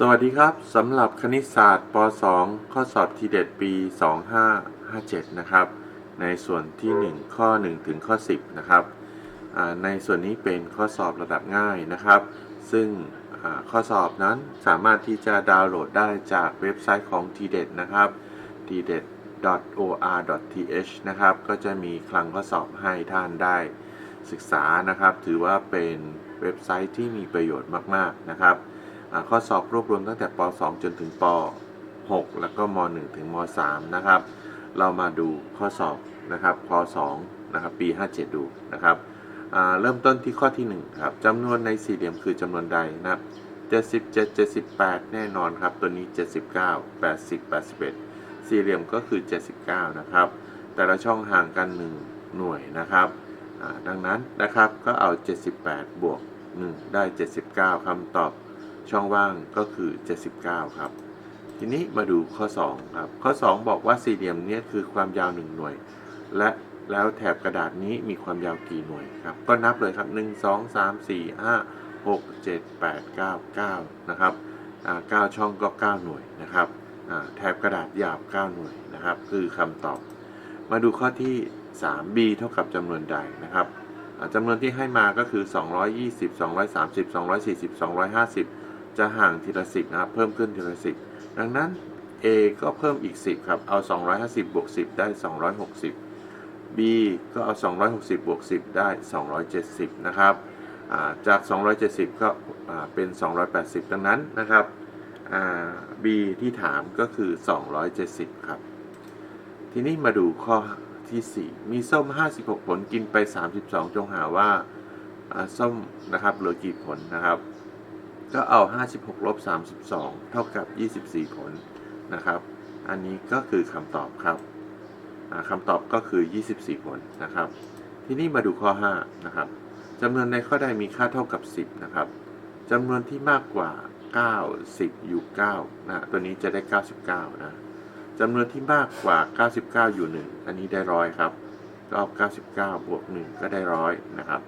สวัสดีครับสำหรับคณิตศาสตร์ป .2 ข้อสอบทีเด็ดปี 2557 นะครับ ในส่วนที่ 1 ข้อ 1 ถึงข้อ 10 นะครับในส่วนนี้เป็นข้อสอบระดับง่ายนะครับ ซึ่งข้อสอบนั้นสามารถที่จะดาวน์โหลดได้จากเว็บไซต์ของ t d e t นะครับ t d e t or.th นะครับ ก็จะมีคลังข้อสอบให้ท่านได้ศึกษานะครับ ถือว่าเป็นเว็บไซต์ที่มีประโยชน์มาก ๆ นะครับ ข้อสอบรวบรวมตั้งแต่ป .2 จนถึงป .6 แล้วก็ม .1 ถึงม .3 นะครับ เรามาดูข้อสอบนะครับพ .2 นะครับปี 57 ดูนะครับเริ่มต้นที่ข้อที่ 1 ครับจำนวนในสี่เหลี่ยมคือจำนวนใดนะครับ77 78 แน่นอนครับ ตัวนี้ 79 80 81 สี่เหลี่ยมก็คือ 79 นะครับ แต่ละช่องห่างกัน 1 หน่วยนะครับดังนั้นนะครับก็เอา 78 บวก 1 ได้ 79 คำตอบ ช่องว่างก็คือ 79 ครับ ทีนี้มาดูข้อ 2 ครับ ข้อ 2 บอกว่าสี่เหลี่ยมเนี้คือความยาว 1 หน่วย และแล้วแถบกระดาษนี้มีความยาวกี่หน่วยครับ ก็นับเลยครับ 1 2 3 4 5 6 7 8 9 9 นะครับอ่า9ช่องก็ 9 หน่วยนะครับแถบกระดาษยาว 9 หน่วยนะครับ คือคำตอบ มาดูข้อที่ 3 b เท่ากับจำนวนใดนะครับจำนวนที่ให้มาก็คือ 220 230 240 250 จะห่างทีละสิบนะครับ เพิ่มขึ้นทีละสิบดังนั้น A ก็เพิ่มอีก 10 ครับ เอา 250 บวก 10 ได้ 260 B ก็เอา 260 บวก 10 ได้ 270 นะครับอ่าจาก 270 ก็เป็น 280 ดังนั้นนะครับ B ที่ถามก็คือ 270 ครับ ทีนี้มาดูข้อที่ 4 มีส้ม 56 ผลกินไป 32 จงหาว่าอ่าส้มนะครับเหลือกี่ผลนะครับ ก็เอา 56 ลบ 32 เท่ากับ 24 ผลนะครับ อันนี้ก็คือคำตอบครับคำตอบก็คือ 24 ผลนะครับ ทีนี้มาดูข้อ 5 นะครับจำนวนในข้อใดมีค่าเท่ากับ 10 นะครับจำนวนที่มากกว่า 9 10 อยู่ 9 นะ ตัวนี้จะได้ 99 นะจำนวนที่มากกว่า 99 อยู่ 1 อันนี้ได้ร้อยครับ ก็เอา99 บวก 1 ก็ได้ร้อยนะครับ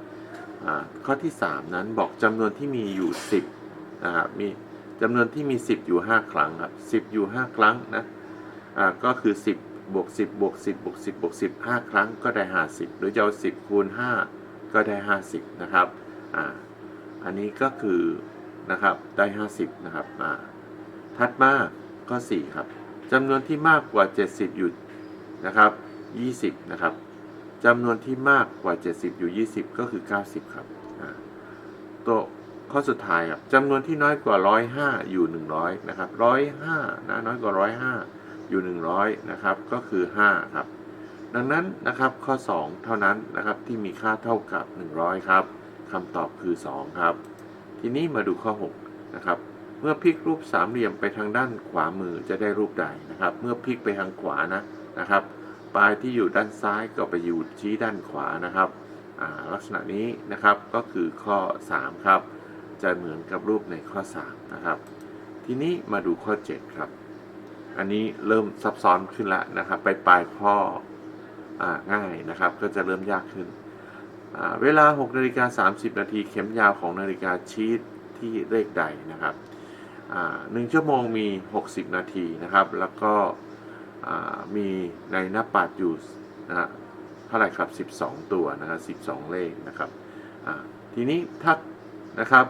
ข้อที่ 3 นั้นบอกจำนวนที่มีอยู่ 10 นะครับมีจำนวนที่มี 10 อยู่ 5 ครั้งครับ 10 อยู่ 5 ครั้งนะอ่าก็คือ 10บวก10บวก10บวก10บวก10 5 ครั้งก็ได้ 50 หรือจะเอา10คูณ5ก็ได้ 50 นะครับอ่าอันนี้ก็คือนะครับได้ 50 นะครับอ่าถัดมาก็4ครับจำนวนที่มากกว่า 70 อยู่นะครับ20 นะครับจำนวนที่มากกว่า 70 อยู่ 20 ก็คือ 90 ครับอ่าตัว ข้อสุดท้ายครับจำนวนที่น้อยกว่า 105 อยู่ 100 นะครับ 105 นะ น้อยกว่า 105 อยู่ 100 นะครับ ก็คือ 5 ครับ ดังนั้นนะครับ ข้อ 2 เท่านั้นนะครับ ที่มีค่าเท่ากับ 100 ครับคำตอบคือ 2 ครับ ทีนี้มาดูข้อ 6 นะครับ เมื่อพลิกรูปสามเหลี่ยมไปทางด้านขวามือจะได้รูปใดนะครับ เมื่อพลิกไปทางขวานะ นะครับ ปลายที่อยู่ด้านซ้ายก็ไปอยู่ชี้ด้านขวานะครับ ลักษณะนี้นะครับ ก็คือข้อ 3 ครับ จะเหมือนกับรูปในข้อ 3 นะครับ ทีนี้มาดูข้อ 7 ครับ อันนี้เริ่มซับซ้อนขึ้นแล้วนะครับ ไปปลายข้ออง่ายนะครับ ก็จะเริ่มยากขึ้น เวลา6นาฬิกา30 นาทีเข็มยาวของนาฬิกาชี้ที่เลขใดนะครับหนึ่งชั่วโมงมี 60 นาทีนะครับ แล้วก็มีในหน้าปัดอยู่นะฮะเท่าไหร่ครับ 12 ตัวนะครับ12 เลขนะครับทีนี้ถ้านะครับ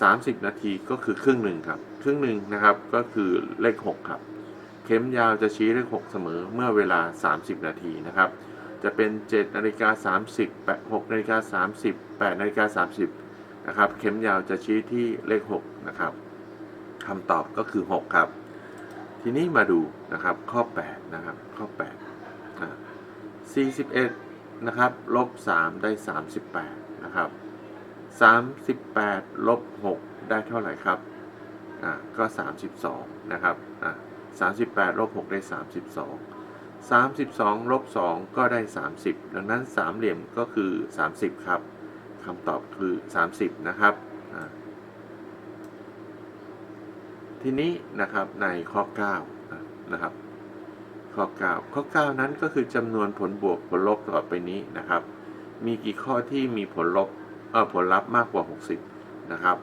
สามสิบนาทีก็คือครึ่งหนึ่งครับ ครึ่งหนึ่งนะครับก็คือเลข 6 ครับ เข็มยาวจะชี้เลข 6 เสมอเมื่อเวลา 30 นาทีนะครับ จะเป็น 7 นาฬิกา 30 6นาฬิกา30 8นาฬิกา30นะครับ เข็มยาวจะชี้ที่เลข 6 นะครับคำตอบก็คือ 6 ครับ ทีนี้มาดูนะครับข้อ 8 นะครับ ข้อ8อ่า41 นะครับลบ 3 ได้ 38 นะครับ 38ลบ6ได้เท่าไหร่ครับอ่าก็ 32 นะครับอ่า38ลบ6ได้ 32 32ลบ2ก็ได้ 30 ดังนั้นสามเหลี่ยมก็คือ 30 ครับคำตอบคือ 30 นะครับอ่าทีนี้นะครับในข้อ9นะครับข้อ 9 ข้อ 9 นั้นก็คือจำนวนผลบวกผลลบต่อไปนี้นะครับ มีกี่ข้อที่มีผลลบ ผลลัพธ์มากกว่า 60 นะครับ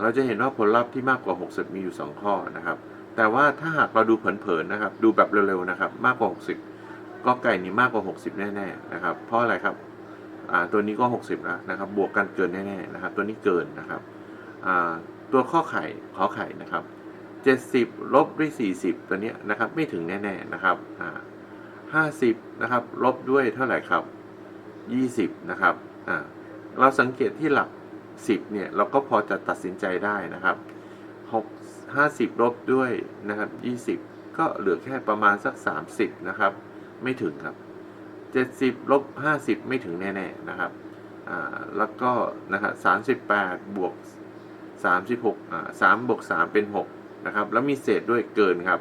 เราจะเห็นว่าผลลัพธ์ที่มากกว่า 60 มีอยู่ 2 ข้อนะครับ แต่ว่าถ้าหากเราดูเผินๆนะครับ ดูแบบเร็วๆนะครับ มากกว่า 60 ก็ไก่นี้มากกว่า 60 แน่ๆนะครับ เพราะอะไรครับตัวนี้ก็ 60แล้วนะครับ บวกกันเกินแน่ๆนะครับ ตัวนี้เกินนะครับตัวข้อไข่ขอไข่นะครับ 70 ลบด้วย 40 ตัวนี้นะครับ ไม่ถึงแน่ๆนะครับอ่า50 นะครับ ลบด้วยเท่าไหร่ครับ 20 นะครับอ่า เราสังเกตที่หลัก 10 เนี่ย เราก็พอจะตัดสินใจได้นะครับ6 50ลบด้วยนะครับ 20 ก็เหลือแค่ประมาณสัก 30 นะครับ ไม่ถึงครับ 70ลบ50 ไม่ถึงแน่ๆนะครับอ่าแล้วก็นะครับ38 บวก 36อ่า3บวก 3 เป็น 6 นะครับ แล้วมีเศษด้วยเกินครับ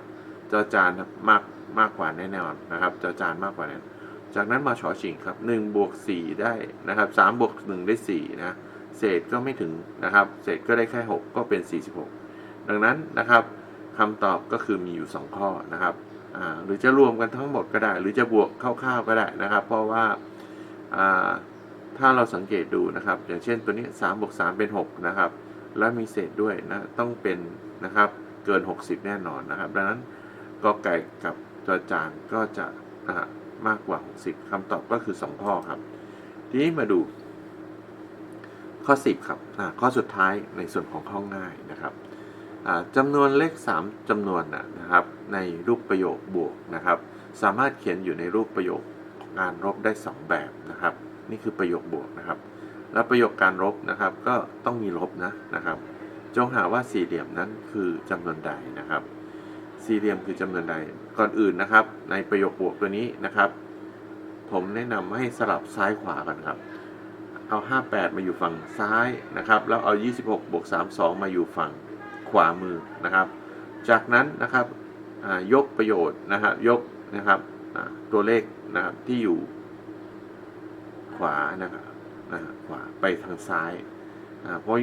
จอจานครับมากมากกว่าแน่นอนนะครับ จอจานมากกว่านั้น จากนั้นมาชอชิงครับ1บวก4ได้นะครับ3บวก1ได้4นะเศษก็ไม่ถึงนะครับเศษก็ได้แค่ 6 ก็เป็น 46 ดังนั้นนะครับคำตอบก็คือมีอยู่ 2 ข้อนะครับหรือจะรวมกันทั้งหมดก็ได้ หรือจะบวกคร่าวๆก็ได้นะครับ เพราะว่าถ้าเราสังเกตดูนะครับ อย่างเช่นตัวนี้3บวก3เป็น 6 นะครับ แล้วมีเศษด้วยนะต้องเป็นนะครับเกิน 60 แน่นอนนะครับ ดังนั้นกอไก่กับจอจานก็จะ มากกว่า 60คำตอบก็คือ 2 ข้อครับ ทีนี้มาดู ข้อ 10 ครับข้อสุดท้ายในส่วนของข้อง่ายนะครับจำนวนเลข 3จำนวนนะครับ ในรูปประโยคบวกนะครับ สามารถเขียนอยู่ในรูปประโยคการลบได้ 2 แบบนะครับ นี่คือประโยคบวกนะครับ แล้วประโยคการลบนะครับ ก็ต้องมีลบนะนะครับ จงหาว่าสี่เหลี่ยมนั้นคือจำนวนใดนะครับ สี่เหลี่ยมคือจำนวนใด ก่อนอื่นนะครับ ในประโยคบวกตัวนี้นะครับ ผมแนะนำให้สลับซ้ายขวากันครับ เอา 58 มาอยู่ฝั่งซ้ายนะครับ แล้วเอา 26บวก32 มาอยู่ฝั่งขวามือนะครับ จากนั้นนะครับยกประโยชน์นะครับยกนะครับตัวเลขนะครับที่อยู่ขวานะครับอ่าขวาไปทางซ้ายอาพอ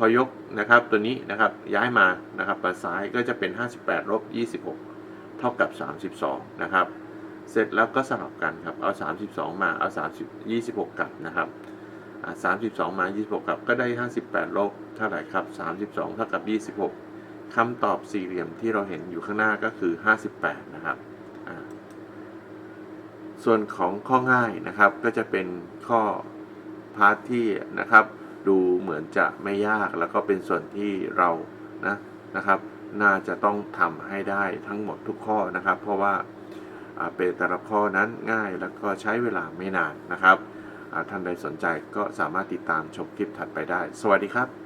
พอยกนะครับตัวนี้นะครับย้ายมานะครับมาซ้ายก็จะเป็น 58ลบ26 เท่ากับ 32 นะครับ เสร็จแล้วก็สลับกันครับ เอา 32 มาเอา30 26 กลับนะครับอ่า32 มา 26 กลับก็ได้ 58 ลบเท่าไหร่ครับ 32 เท่ากับ 26 คำตอบสี่เหลี่ยมที่เราเห็นอยู่ข้างหน้าก็คือ 58 นะครับ ส่วนของข้อง่ายนะครับก็จะเป็นข้อพาร์ทที่นะครับ เหมือนจะไม่ยากแล้วก็เป็นส่วนที่เรานะนะครับ น่าจะต้องทำให้ได้ทั้งหมดทุกข้อนะครับ เพราะว่าเป็นแต่ละข้อนั้นง่ายแล้วก็ใช้เวลาไม่นานนะครับท่านใดสนใจก็สามารถติดตามชมคลิปถัดไปได้ สวัสดีครับ